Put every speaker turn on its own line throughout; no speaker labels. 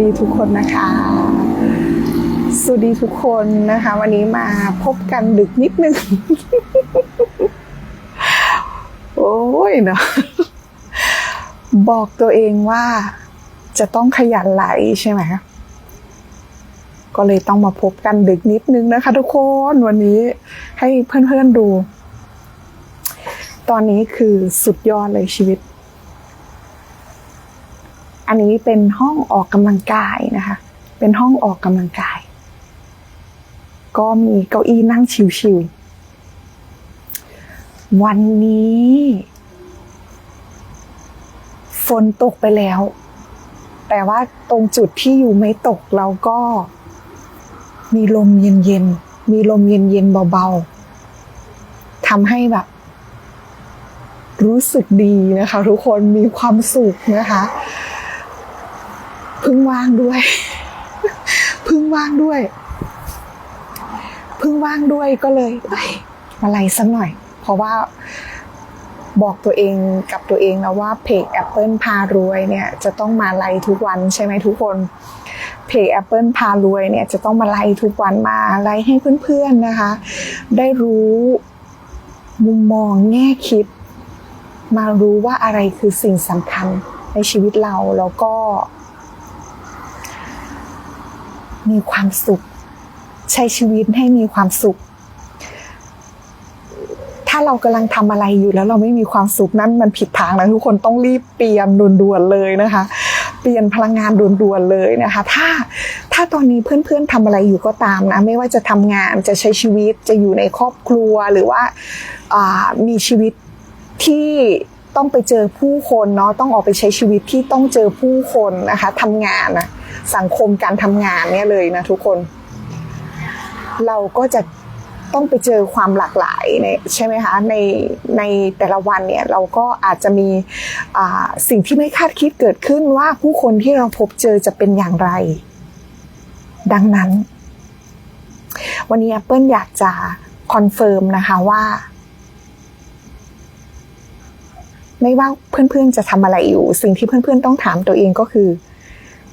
ดีทุกคนนะคะสวัสดีทุกคนนะคะ วันนี้มาพบกันดึกนิดนึง โอ้ยเนาะบอกตัวเองว่าจะต้องขยันไหลใช่ไหมก็เลยต้องมาพบกันดึกนิดนึงนะคะ ทุกคนวันนี้ให้เพื่อนๆดู ตอนนี้คือสุดยอดเลยชีวิต อันนี้เป็นห้องออกกำลังกายนะคะ เป็นห้องออกกำลังกาย ก็มีเก้าอี้นั่งชิวๆ วันนี้ ฝนตกไปแล้ว แต่ว่าตรงจุดที่อยู่ไม่ตกเราก็ มีลมเย็นๆ มีลมเย็นๆเบาๆ ทำให้แบบรู้สึกดีนะคะ ทุกคนมีความสุขนะคะ พึ่งว่างด้วย พึ่งว่างด้วย พึ่งว่างด้วยก็เลยอ้ยมาไล่สักหน่อย เพราะว่าบอกตัวเองกับตัวเองนะว่าเพจ Apple พารวยเนี่ยจะต้องมาไลทุกวันใช่ไหมทุกคน เพจ Apple พารวยเนี่ยจะต้องมาไลทุกวันมาไลให้เพื่อนๆนะคะ ได้รู้มุมมองแง่คิด มารู้ว่าอะไรคือสิ่งสำคัญในชีวิตเราแล้วก็ มีความสุข ใช้ชีวิตให้มีความสุข ถ้าเรากำลังทำอะไรอยู่แล้วเราไม่มีความสุขนั้นมันผิดทางนะทุกคนต้องรีบเปลี่ยนด่วนๆเลยนะคะ เปลี่ยนพลังงานด่วนๆเลยนะคะ ถ้าถ้าตอนนี้เพื่อนๆทำอะไรอยู่ก็ตามนะ ไม่ว่าจะทำงานจะใช้ชีวิตจะอยู่ในครอบครัวหรือว่ามีชีวิตที่ ต้องไปเจอผู้คนเนาะต้องออกไปใช้ชีวิตที่ต้องเจอผู้คนนะคะทำงานนะสังคมการทำงานเนี่ยเลยนะทุกคน เราก็จะต้องไปเจอความหลากหลายในใช่ไหมคะในในแต่ละวันเนี่ยเราก็อาจจะมีสิ่งที่ไม่คาดคิดเกิดขึ้นว่าผู้คนที่เราพบเจอจะเป็นอย่างไร ดังนั้น วันนี้ Apple อยากจะคอนเฟิร์มนะคะว่า ไม่ว่าเพื่อนๆจะทำอะไรอยู่ สิ่งที่เพื่อนๆต้องถามตัวเองก็คือ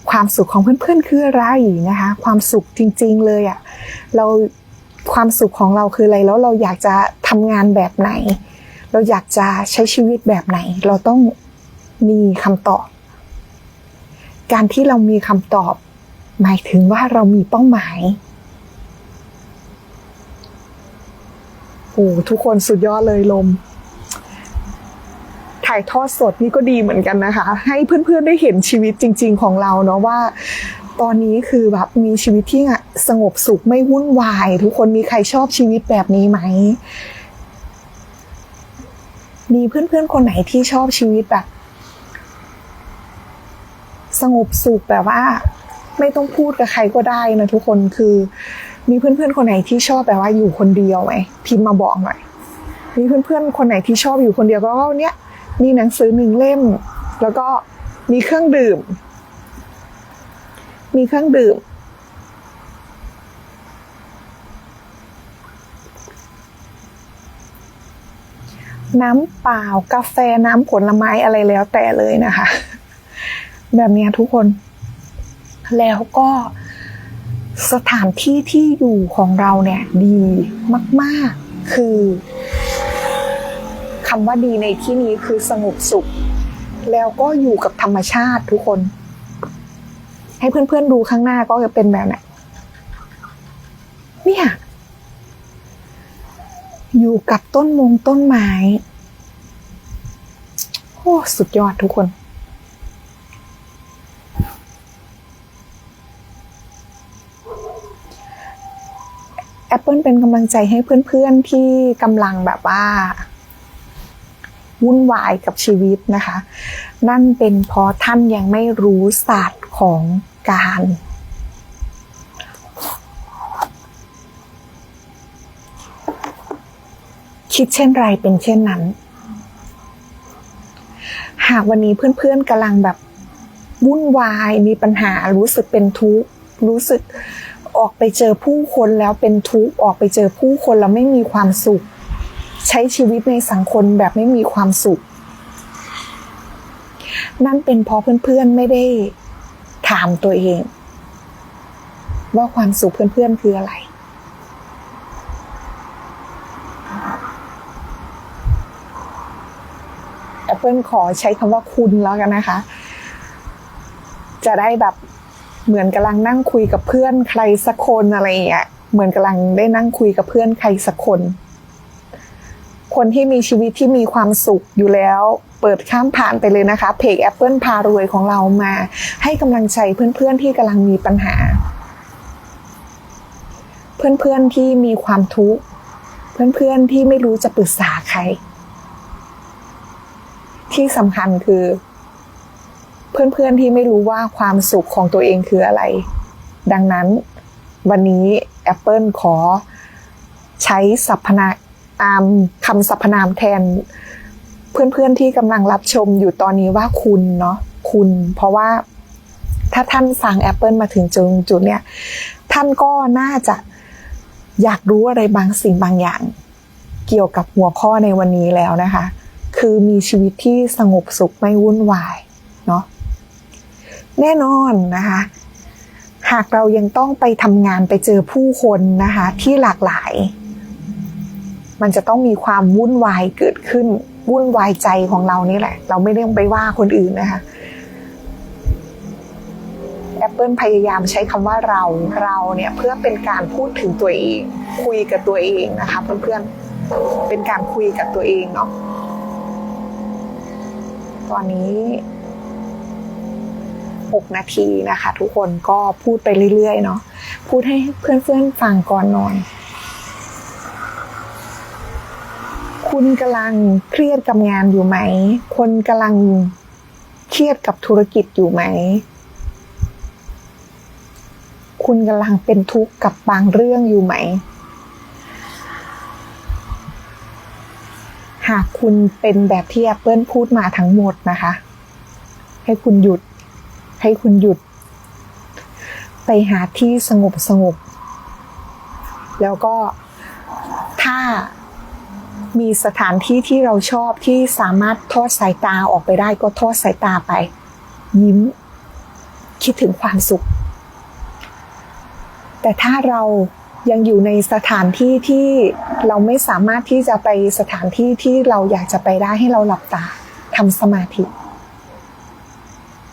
ความสุขของเพื่อนๆคืออะไรนะคะ ความสุขจริง ๆ เลยอะ่ะเราความสุขของเราคืออะไรแล้วเราอยากจะทำงานแบบไหน เราอยากจะใช้ชีวิตแบบไหน เราต้องมีคำตอบ การที่เรามีคำตอบ หมายถึงว่าเรามีเป้าหมายโอ้ทุกคนสุดยอดเลยลม ถ่ายทอดสดนี่ก็ดีเหมือนกันนะคะ ให้เพื่อนๆได้เห็นชีวิตจริง ๆ ของเราเนาะว่า ตอนนี้คือแบบมีชีวิตที่สงบสุขไม่วุ่นวาย ทุกคนมีใครชอบชีวิตแบบนี้ไหมมีเพื่อนๆคนไหนที่ชอบชีวิตแบบ สงบสุขแบบว่า ไม่ต้องพูดกับใครก็ได้นะทุกคนคือ มีเพื่อนๆคนไหนที่ชอบแบบว่าอยู่คนเดียวไหมพิมพ์มาบอกหน่อยมีเพื่อนๆคนไหนที่ชอบอยู่คนเดียวก็เนี้ย มีหนังสือหนึ่งเล่ม แล้วก็มีเครื่องดื่ม มีเครื่องดื่ม น้ำเปล่ากาแฟน้ำผลไม้อะไรแล้วแต่เลยนะคะ แบบเนี้ยทุกคน แล้วก็สถานที่ที่อยู่ของเราเนี่ยดีมาก ๆ คือ คำว่าดีในที่นี้คือสงบสุข แล้วก็อยู่กับธรรมชาติทุกคน ให้เพื่อนๆดูข้างหน้าก็จะเป็นแบบไหนเนี่ยอยู่กับต้นมงต้นไม้โอ้สุดยอดทุกคน Apple เป็นกำลังใจให้เพื่อนๆที่กำลังแบบว่า วุ่นวายกับชีวิตนะคะ นั่นเป็นเพราะท่านยังไม่รู้ศาสตร์ของการคิดเช่นไรเป็นเช่นนั้น หากวันนี้เพื่อนๆกำลังแบบวุ่นวายมีปัญหารู้สึกเป็นทุกข์รู้สึกออกไปเจอผู้คนแล้วเป็นทุกข์ออกไปเจอผู้คนแล้วไม่มีความสุข ใช้ชีวิตในสังคมแบบไม่มีความสุข นั่นเป็นเพราะเพื่อนๆไม่ได้ถามตัวเอง ว่าความสุขเพื่อนๆคืออะไร แอปเปิลขอใช้คำว่าคุณแล้วกันนะคะ จะได้แบบเหมือนกำลังนั่งคุยกับเพื่อนใครสักคนอะไรอย่างเงี้ยเหมือนกำลังได้นั่งคุยกับเพื่อนใครสักคน คนที่มีชีวิตที่มีความสุขอยู่แล้ว เปิดข้ามผ่านไปเลยนะคะเพจ Apple พารวยของเรามา ให้กำลังใจเพื่อนๆที่กำลังมีปัญหา เพื่อนๆที่มีความทุกข์เพื่อนๆที่ไม่รู้จะปรึกษาใคร ที่สำคัญคือ เพื่อนๆที่ไม่รู้ว่าความสุขของตัวเองคืออะไร ดังนั้นวันนี้ Apple ขอใช้สรรพนาม คำสรรพนามแทน เพื่อนๆที่กำลังรับชมอยู่ตอนนี้ว่าคุณเนาะคุณ เพราะว่าถ้าท่านฟัง Apple มาถึงจุดจุดเนี้ยท่านก็น่าจะอยากรู้อะไรบางสิ่งบางอย่าง เกี่ยวกับหัวข้อในวันนี้แล้วนะคะ คือมีชีวิตที่สงบสุขไม่วุ่นวายเนาะแน่นอนนะคะ หากเรายังต้องไปทำงานไปเจอผู้คนนะคะ ที่หลากหลาย มันจะต้องมีความวุ่นวายเกิดขึ้น วุ่นวายใจของเรานี่แหละ เราไม่ได้ไปว่าคนอื่นนะคะ Apple พยายามใช้คำว่าเราเราเนี่ยเพื่อเป็นการพูดถึงตัวเอง คุยกับตัวเองนะคะเพื่อนๆเป็นการคุยกับตัวเองเนาะตอนนี้ 6 นาทีนะคะ ทุกคนก็พูดไปเรื่อยๆเนาะพูดให้เพื่อนๆฟังก่อนนอน คุณกำลังเครียดกับงานอยู่ไหม คนกำลังเครียดกับธุรกิจอยู่ไหม คุณกำลังเป็นทุกข์กับบางเรื่องอยู่ไหม หากคุณเป็นแบบที่ Apple พูดมาทั้งหมดนะคะ ให้คุณหยุด ให้คุณหยุด ไปหาที่สงบสงบ แล้วก็ถ้า มีสถานที่ที่เราชอบที่สามารถทอดสายตาออกไปได้ก็ทอดสายตาไป ยิ้ม คิดถึงความสุข แต่ถ้าเรายังอยู่ในสถานที่ที่เราไม่สามารถที่จะไปสถานที่ที่เราอยากจะไปได้ให้เราหลับตาทำสมาธิ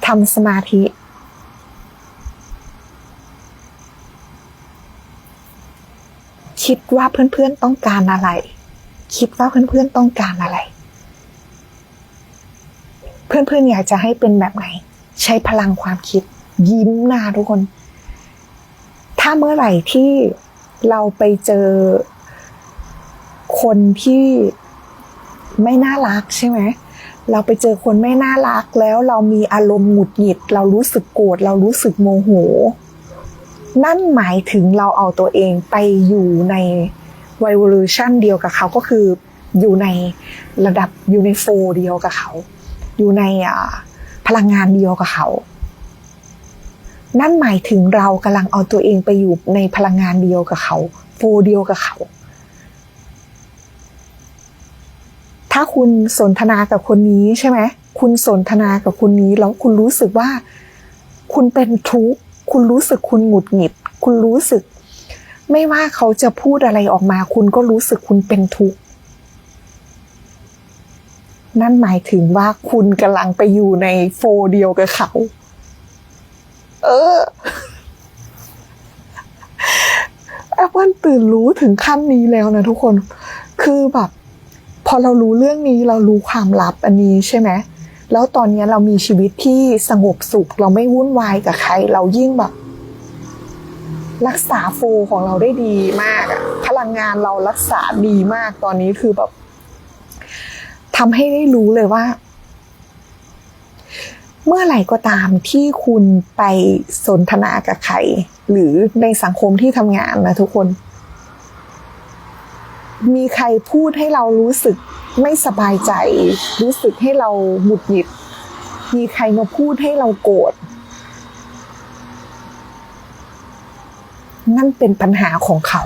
ทำสมาธิ คิดว่าเพื่อนๆต้องการอะไร คิดว่าเพื่อนๆต้องการอะไร เพื่อนๆอยากจะให้เป็นแบบไหน ใช้พลังความคิด ยิ้มหน้าทุกคน ถ้าเมื่อไหร่ที่เราไปเจอคนที่ไม่น่ารักใช่ไหม เราไปเจอคนไม่น่ารักแล้วเรามีอารมณ์หงุดหงิด เรารู้สึกโกรธเรารู้สึกโมโห นั่นหมายถึงเราเอาตัวเองไปอยู่ใน vibration เดียวกับเขาก็คืออยู่ในระดับอยู่ในโฟเดียวกับเขา อยู่ในพลังงานเดียวกับเขา นั่นหมายถึงเรากำลังเอาตัวเองไปอยู่ในพลังงานเดียวกับเขา โฟเดียวกับเขา ถ้าคุณสนทนากับคนนี้ใช่ไหมคุณสนทนากับคนนี้แล้วคุณรู้สึกว่า คุณเป็นทุกข์คุณรู้สึกคุณหงุดหงิด คุณรู้สึก ไม่ว่าเขาจะพูดอะไรออกมา คุณก็รู้สึกคุณเป็นทุกข์ นั่นหมายถึงว่าคุณกำลังไปอยู่ในโฟเดียวกับเขา เออแอปเปิลตื่นรู้ถึงขั้นนี้แล้วนะทุกคน คือแบบ พอเรารู้เรื่องนี้เรารู้ความลับอันนี้ใช่ไหมแล้วตอนนี้เรามีชีวิตที่สงบสุข เราไม่วุ่นวายกับใคร เรายิ่งแบบ รักษาโฟของเราได้ดีมากอะพลังงานเรารักษาดีมากตอนนี้คือแบบทำให้ได้รู้เลยว่า เมื่อไหร่ก็ตามที่คุณไปสนทนากับใคร หรือในสังคมที่ทำงานนะทุกคน มีใครพูดให้เรารู้สึกไม่สบายใจ รู้สึกให้เราหงุดหงิด มีใครมาพูดให้เราโกรธ นั่นเป็นปัญหาของเขา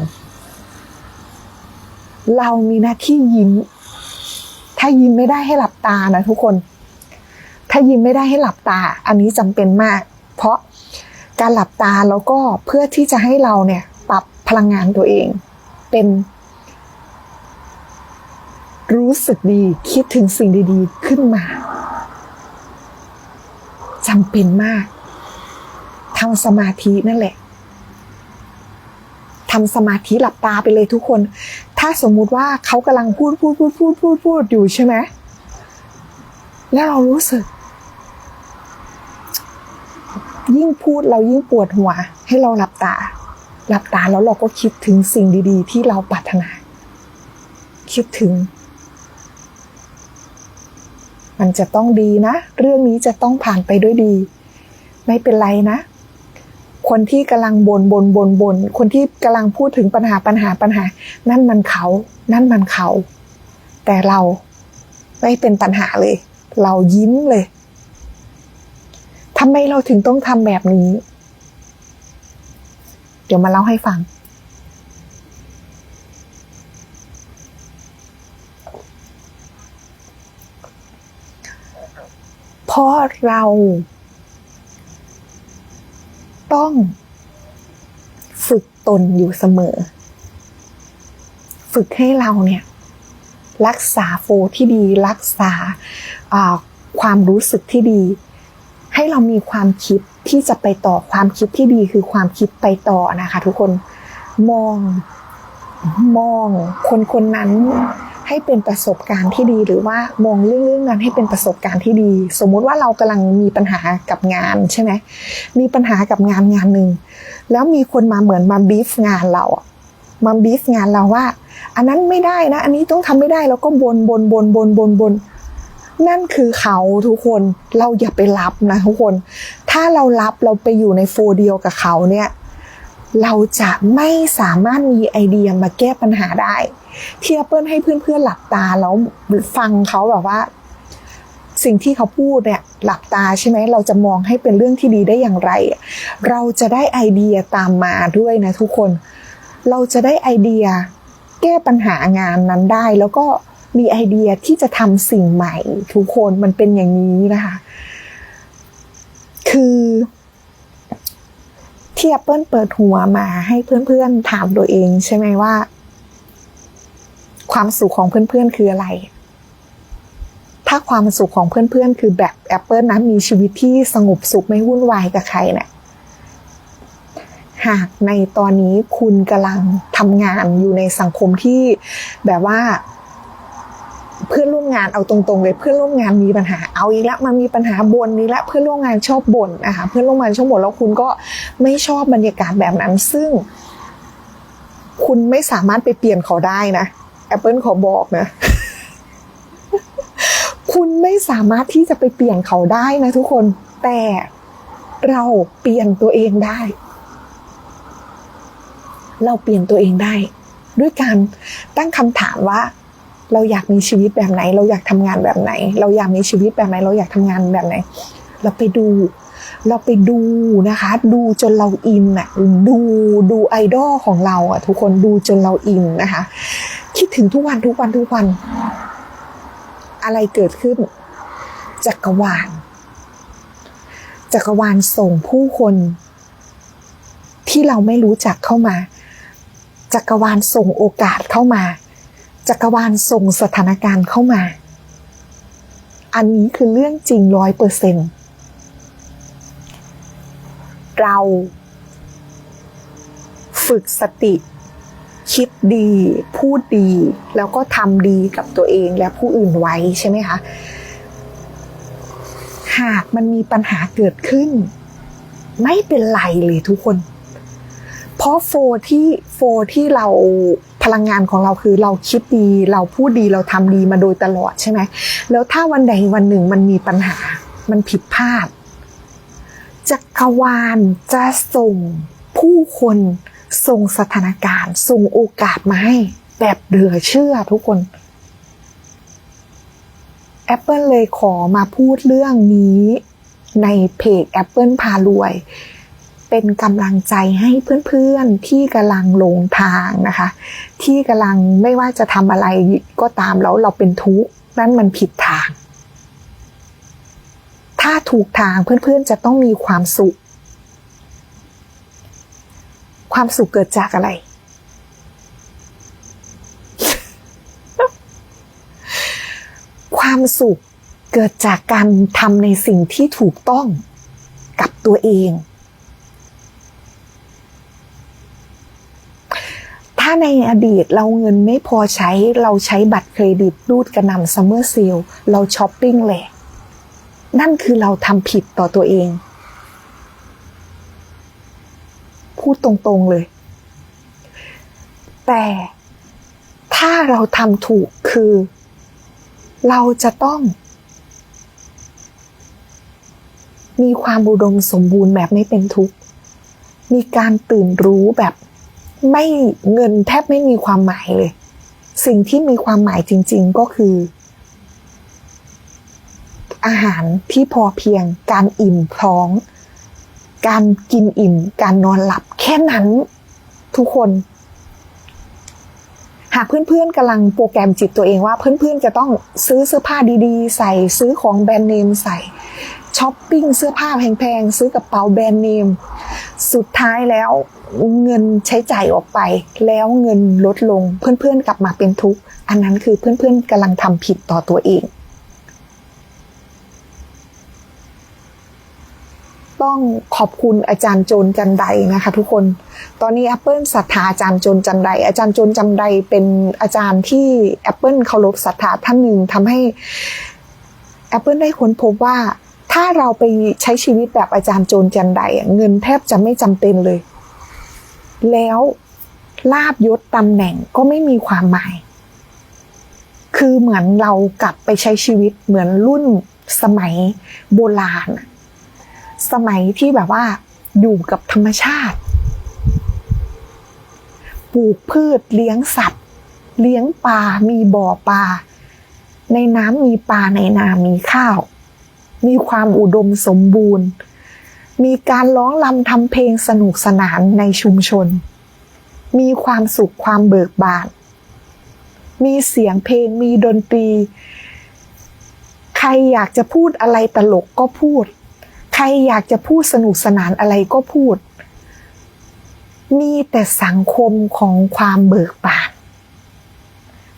เรามีหน้าที่ยิ้ม ถ้ายิ้มไม่ได้ให้หลับตานะทุกคน ถ้ายิ้มไม่ได้ให้หลับตา อันนี้จำเป็นมาก เพราะการหลับตาแล้วก็เพื่อที่จะให้เราเนี่ยปรับพลังงานตัวเอง เป็น รู้สึกดีคิดถึงสิ่งดี ๆ ขึ้นมาจำเป็นมากทำสมาธินั่นแหละ ทำสมาธิหลับตาไปเลยทุกคน ถ้าสมมุติว่าเขากำลังพูดพูดพูดพูดพูดพูดอยู่ใช่ไหมแล้วเรารู้สึก ยิ่งพูดเรายิ่งปวดหัว ให้เราหลับตา หลับตาแล้วเราก็คิดถึงสิ่งดี ๆ ที่เราปรารถนา คิดถึง มันจะต้องดีนะ เรื่องนี้จะต้องผ่านไปด้วยดี ไม่เป็นไรนะ คนที่กำลังบนบนบนบนคนที่กำลังพูดถึงปัญหาปัญหาปัญหา นั่นมันเขา นั่นมันเขา แต่เราไม่เป็นปัญหาเลย เรายิ้มเลยทำไมเราถึงต้องทำแบบนี้ เดี๋ยวมาเล่าให้ฟัง เพราะเรา ต้อง ฝึกตนอยู่เสมอ ฝึกให้เราเนี่ย รักษาโฟที่ดี รักษาความรู้สึกที่ดี ให้เรามีความคิดที่จะไปต่อความคิดที่ดีคือความคิดไปต่อนะคะ ทุกคนมองมองคนคนนั้น ให้เป็นประสบการณ์ที่ดี หรือว่ามองเรื่องเรื่องนั้นให้เป็นประสบการณ์ที่ดี สมมุติว่าเรากำลังมีปัญหากับงานใช่ไหมมีปัญหากับงานงานหนึ่งแล้วมีคนมาเหมือนมาบีฟงานเราอะมาบีฟงานเราว่า อันนั้นไม่ได้นะ อันนี้ต้องทำไม่ได้แล้วก็บนบนบนบนบนบนนั่นคือเขาทุกคนเราอย่าไปรับนะทุกคน ถ้าเรารับเราไปอยู่ในโฟเดียวกับเขาเนี่ย เราจะไม่สามารถมีไอเดียมาแก้ปัญหาได้ ที่แอปเปิลให้เพื่อนๆหลับตาแล้วฟังเขาแบบว่า สิ่งที่เขาพูดเนี่ยหลับตาใช่ไหมเราจะมองให้เป็นเรื่องที่ดีได้อย่างไร เราจะได้ไอเดียตามมาด้วยนะทุกคน เราจะได้ไอเดียแก้ปัญหางานนั้นได้ แล้วก็มีไอเดียที่จะทำสิ่งใหม่ ทุกคนมันเป็นอย่างนี้นะคะ คือที่แอปเปิลเปิดหัวมาให้เพื่อนๆถามตัวเองใช่ไหมว่า ความสุขของเพื่อนๆคืออะไร ถ้าความสุขของเพื่อนๆ คือแบบแอปเปิลนะมีชีวิตที่สงบสุขไม่วุ่นวายกับใครเนะี่ยหากในตอนนี้คุณกำลังทำงานอยู่ในสังคมที่แบบว่า เพื่อนร่วมงานเอาตรงๆเลยเพื่อนร่วมงานมีปัญหาเอาอีกแล้วมันมีปัญหาบนนี้ละเพื่อนร่วมงานชอบบ่นนะคะเพื่อนร่วมงานชอบบ่นแล้วคุณก็ไม่ชอบบรรยากาศแบบนั้น ซึ่ง คุณไม่สามารถไปเปลี่ยนเขาได้นะ Apple ขอบอกนะ คุณไม่สามารถที่จะไปเปลี่ยนเขาได้นะทุกคน แต่เราเปลี่ยนตัวเองได้ เราเปลี่ยนตัวเองได้ ด้วยการตั้งคำถามว่า เราอยากมีชีวิตแบบไหน เราอยากทำงานแบบไหน เราอยากมีชีวิตแบบไหน เราอยากทำงานแบบไหน เราไปดู เราไปดูนะคะ ดูจนเราอินอะดูดูไอดอลของเราอะทุกคนดูจนเราอินนะคะ คิดถึงทุกวันทุกวันทุกวัน อะไรเกิดขึ้น จักรวาล จักรวาลส่งผู้คน ที่เราไม่รู้จักเข้ามา จักรวาลส่งโอกาสเข้ามา จักรวาลส่งสถานการณ์เข้ามา อันนี้คือเรื่องจริงร้อยเปอร์เซ็นเรา ฝึกสติ คิดดี พูดดี แล้วก็ทำดีกับตัวเองและผู้อื่นไว้ใช่ไหมคะ หากมันมีปัญหาเกิดขึ้น ไม่เป็นไรเลยทุกคน เพราะโฟที่โฟที่เราพลังงานของเราคือเราคิดดี เราพูดดีเราทำดีมาโดยตลอดใช่ไหมแล้วถ้าวันใดวันหนึ่งมันมีปัญหา มันผิดพลาดจักรวาลจะส่งผู้คน ส่งสถานการณ์ ส่งโอกาสมาให้ แบบเหลือเชื่อทุกคน Apple เลยขอมาพูดเรื่องนี้ในเพจ Apple พารวย เป็นกำลังใจให้เพื่อนๆที่กำลังลงทางนะคะ ที่กำลังไม่ว่าจะทำอะไรก็ตามแล้วเราเป็นทุกข์นั่นมันผิดทาง ถ้าถูกทางเพื่อนๆจะต้องมีความสุข ความสุขเกิดจากอะไร ความสุขเกิดจากการทำในสิ่งที่ถูกต้องกับตัวเอง ถ้าในอดีตเราเงินไม่พอใช้เราใช้บัตรเครดิตรูดกระนำซัมเมอร์เซลเราช้อปปิ้งแหละ นั่นคือเราทำผิดต่อตัวเอง พูดตรงๆเลย แต่ถ้าเราทำถูกคือ เราจะต้อง มีความอุดมสมบูรณ์แบบไม่เป็นทุกข์ มีการตื่นรู้แบบไม่เงินแทบไม่มีความหมายเลย สิ่งที่มีความหมายจริง ๆก็คือ อาหารที่พอเพียงการอิ่มท้อง การกินอิ่ม การนอนหลับ แค่นั้นทุกคน หากเพื่อนๆกำลังโปรแกรมจิตตัวเองว่า เพื่อนๆจะต้องซื้อเสื้อผ้าดีๆ ใส่ซื้อของแบรนด์เนมใส่ช้อปปิ้งเสื้อผ้าแพงๆ ซื้อกระเป๋าแบรนด์เนม สุดท้ายแล้วเงินใช้จ่ายออกไป แล้วเงินลดลงเพื่อนๆกลับมาเป็นทุกข์ อันนั้นคือเพื่อนๆกำลังทำผิดต่อตัวเอง ต้องขอบคุณอาจารย์โจนจันไดนะคะทุกคน ตอนนี้ Apple ศรัทธาอาจารย์โจนจันได อาจารย์โจนจันไดเป็นอาจารย์ที่ Apple เคารพศรัทธาท่านหนึ่งทำให้ Apple ได้ค้นพบว่า ถ้าเราไปใช้ชีวิตแบบอาจารย์โจนจันไดเงินแทบจะไม่จำเป็นเลย แล้วลาบยศตำแหน่งก็ไม่มีความหมาย คือเหมือนเรากลับไปใช้ชีวิตเหมือนรุ่นสมัยโบราณ สมัยที่แบบว่า อยู่กับธรรมชาติ ปลูกพืชเลี้ยงสัตว์ เลี้ยงปลา มีบ่อปลา ในน้ำมีปลาในนามีข้าว มีความอุดมสมบูรณ์ มีการร้องรำทำเพลงสนุกสนานในชุมชน มีความสุขความเบิกบาน มีเสียงเพลงมีดนตรี ใครอยากจะพูดอะไรตลกก็พูด ใครอยากจะพูดสนุกสนานอะไรก็พูด มีแต่สังคมของความเบิกบาน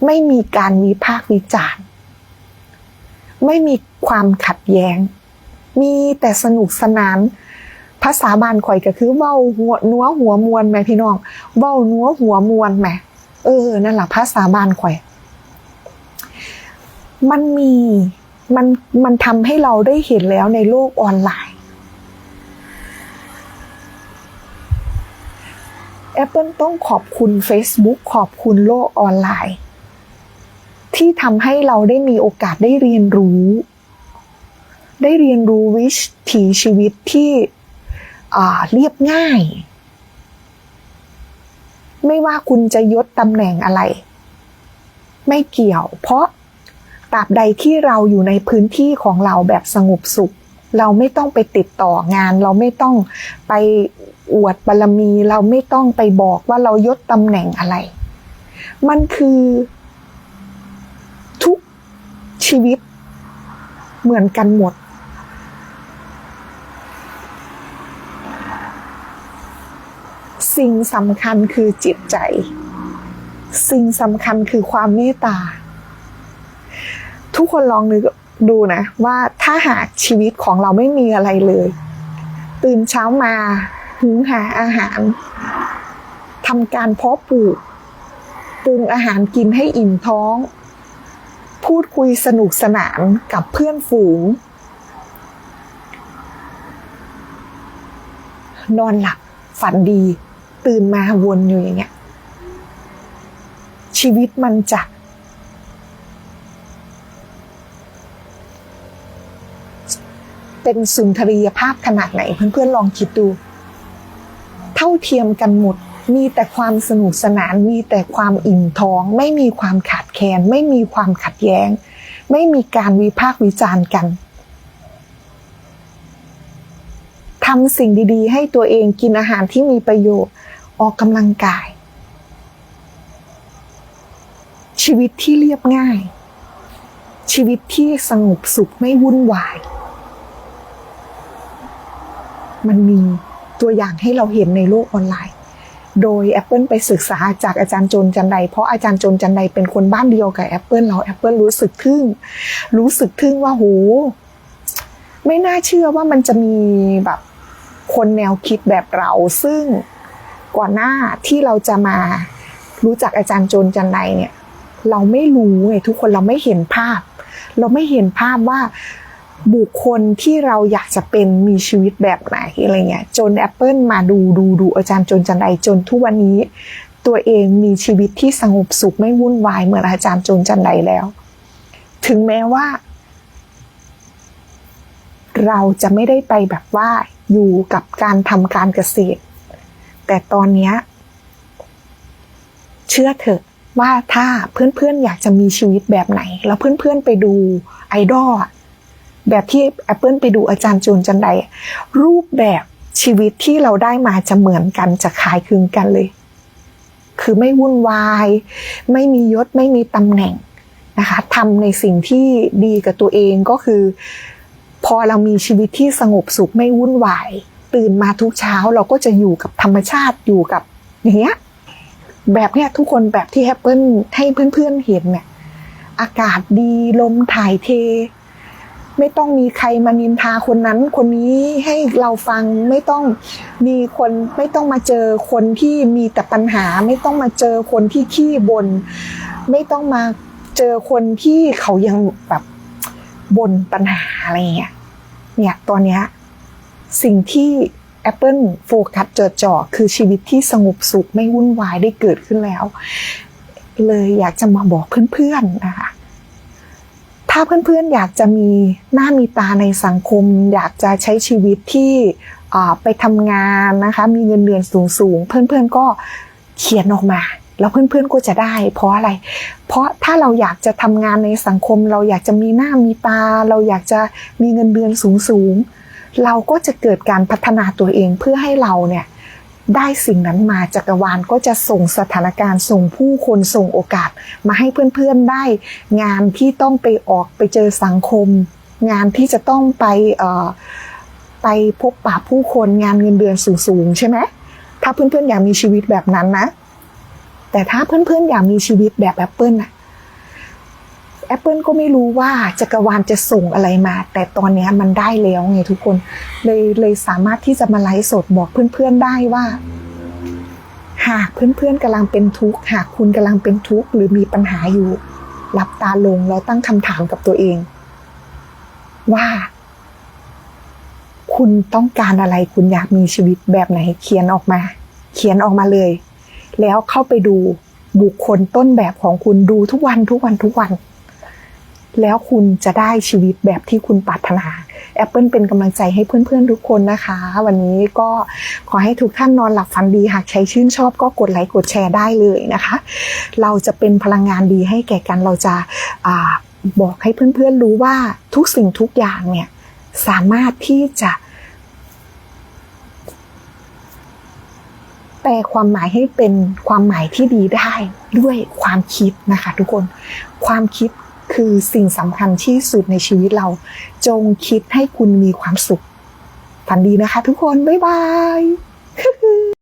ไม่มีการวิพากษ์วิจารณ์ ไม่มีความขัดแย้ง มีแต่สนุกสนาน ภาษาบานข่อยก็คือเว้าหัวนัวหัวมวลแหม่พี่น้องเว้านัวหัวมวลแหม่เออ นั่นแหละภาษาบานข่อย มันมี มันมันทำให้เราได้เห็นแล้วในโลกออนไลน์ Apple ต้องขอบคุณ Facebook ขอบคุณโลกออนไลน์ ที่ทำให้เราได้มีโอกาสได้เรียนรู้ ได้เรียนรู้วิถีชีวิตที่เรียบง่าย ไม่ว่าคุณจะยศตำแหน่งอะไร ไม่เกี่ยว เพราะ ตราบใดที่เราอยู่ในพื้นที่ของเราแบบสงบสุข เราไม่ต้องไปติดต่องาน เราไม่ต้องไปอวดบารมี เราไม่ต้องไปบอกว่าเรายศตำแหน่งอะไร มันคือทุกชีวิตเหมือนกันหมด สิ่งสำคัญคือจิตใจ สิ่งสำคัญคือความเมตตา ทุกคนลองนึกดูนะว่าถ้าหากชีวิตของเราไม่มีอะไรเลย ตื่นเช้ามาหุงหาอาหารทำการเพาะปลูกปรุงอาหารกินให้อิ่มท้อง พูดคุยสนุกสนานกับเพื่อนฝูง นอนหลับฝันดี ตื่นมาวนอยู่อย่างเงี้ยชีวิตมันจะ เป็นสุนทรียภาพขนาดไหนเพื่อนๆลองคิดดู เท่าเทียมกันหมด มีแต่ความสนุกสนาน มีแต่ความอิ่มท้อง ไม่มีความขาดแคลนไม่มีความขัดแย้ง ไม่มีการวิพากษ์วิจารณ์กันทำสิ่งดีๆ ให้ตัวเองกินอาหารที่มีประโยชน์ออกกำลังกาย ชีวิตที่เรียบง่าย ชีวิตที่สงบสุขไม่วุ่นวาย มันมีตัวอย่างให้เราเห็นในโลกออนไลน์ โดย Apple ไปศึกษาจากอาจารย์โจนจันไดเพราะอาจารย์โจนจันไดเป็นคนบ้านเดียวกับ Apple เรา Apple รู้สึกทึ่ง รู้สึกทึ่งว่าโหไม่น่าเชื่อว่ามันจะมีแบบคนแนวคิดแบบเราซึ่งก่อนหน้าที่เราจะมารู้จักอาจารย์โจนจันไดเนี่ย เราไม่รู้ไงทุกคนเราไม่เห็นภาพ เราไม่เห็นภาพว่า บุคคลที่เราอยากจะเป็นมีชีวิตแบบไหนอะไรเงี้ยจน Apple มาดูดูดูอาจารย์จนจันไดจนทุกวันนี้ ตัวเองมีชีวิตที่สงบสุขไม่วุ่นวายเหมือนอาจารย์จนจันไดแล้ว ถึงแม้ว่า เราจะไม่ได้ไปแบบว่าอยู่กับการทำการเกษตร แต่ตอนนี้เชื่อเถอะว่าถ้าเพื่อนๆอยากจะมีชีวิตแบบไหน แล้วเพื่อนๆไปดูไอดอล แบบที่ Apple ไปดูอาจารย์จูนจันไดรูปแบบชีวิตที่เราได้มาจะเหมือนกันจะคล้ายคลึงกันเลย คือไม่วุ่นวาย ไม่มียศไม่มีตำแหน่งนะคะทำในสิ่งที่ดีกับตัวเองก็คือ พอเรามีชีวิตที่สงบสุขไม่วุ่นวาย ตื่นมาทุกเช้าเราก็จะอยู่กับธรรมชาติอยู่กับอย่างเงี้ยแบบเนี้ยทุกคนแบบที่แอปเปิลให้เพื่อนๆเห็นเนี่ยอากาศดีลมถ่ายเท ไม่ต้องมีใครมานินทาคนนั้น คนนี้ให้เราฟังไม่ต้องมีคนไม่ต้องมาเจอคนที่มีแต่ปัญหา ไม่ต้องมาเจอคนที่ขี้บน่นไม่ต้องมาเจอคนที่เขายังแบบบ่นปัญหาอะไรเงี้ยเนี่ยตอนเนี้ยสิ่งที่ Apple โฟกัสจดจ่อคือชีวิตที่สงบสุขไม่วุ่นวายได้เกิดขึ้นแล้ว เลยอยากจะมาบอกเพื่อนๆนะคะ ถ้าเพื่อนๆอยากจะมีหน้ามีตาในสังคม อยากจะใช้ชีวิตที่ไปทำงานนะคะมีเงินเดือนสูงๆ เพื่อนๆก็เขียนออกมา แล้วเพื่อนๆก็จะได้ เพราะอะไร เพราะถ้าเราอยากจะทำงานในสังคม เราอยากจะมีหน้ามีตา เราอยากจะมีเงินเดือนสูงๆ เราก็จะเกิดการพัฒนาตัวเองเพื่อให้เราเนี่ย ได้สิ่งนั้นมาจักรวาลก็จะส่งสถานการณ์ส่งผู้คนส่งโอกาส มาให้เพื่อนๆได้ งานที่ต้องไปออกไปเจอสังคม งานที่จะต้องไปไปพบปะผู้คนงานเงินเดือนสูงๆใช่ไหมถ้าเพื่อนๆอยากมีชีวิตแบบนั้นนะ แต่ถ้าเพื่อนๆอยากมีชีวิตแบบแอปเปิลนะ แอปเปิลก็ไม่รู้ว่าจักรวาลจะส่งอะไรมา แต่ตอนนี้มันได้แล้วไงทุกคนเลยเลยสามารถที่จะมาไลฟ์สดบอกเพื่อนๆได้ว่า หากเพื่อนๆกำลังเป็นทุกข์หากคุณกำลังเป็นทุกข์หรือมีปัญหาอยู่ หลับตาลงแล้วตั้งคำถามกับตัวเอง ว่า คุณต้องการอะไรคุณอยากมีชีวิตแบบไหนเขียนออกมา เขียนออกมาเลย แล้วเข้าไปดูบุคคลต้นแบบของคุณดูทุกวันทุกวันทุกวัน แล้วคุณจะได้ชีวิตแบบที่คุณปรารถนา Apple เป็นกำลังใจให้เพื่อนๆทุกคนนะคะ วันนี้ก็ขอให้ทุกท่านนอนหลับฝันดีหากใช้ชื่นชอบก็กดไลค์กดแชร์ได้เลยนะคะ เราจะเป็นพลังงานดีให้แก่กันเราจะอาบอกให้เพื่อนๆรู้ว่าทุกสิ่งทุกอย่างเนี่ยสามารถที่จะแปลความหมายให้เป็นความหมายที่ดีได้ด้วยความคิดนะคะ ทุกคนความคิด คือสิ่งสำคัญที่สุดในชีวิตเรา จงคิดให้คุณมีความสุข ฝันดีนะคะทุกคน บ๊ายบาย